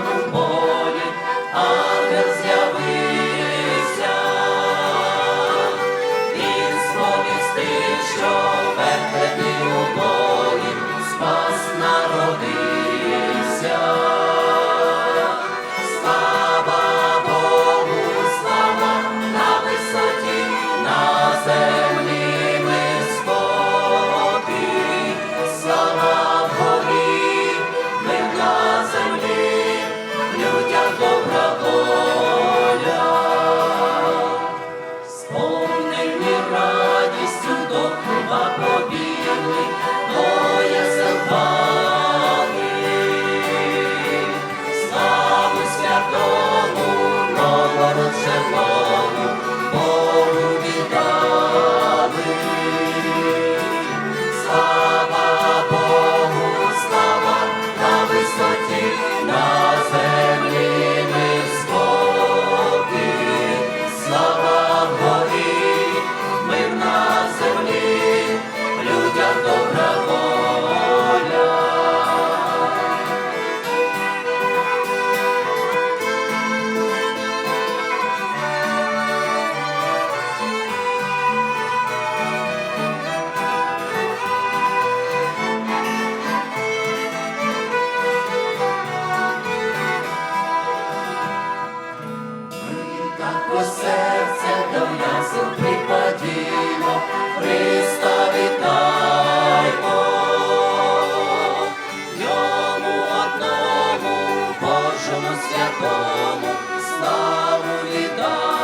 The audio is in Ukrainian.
Mama. the Lord. Святому, славу віддаймо.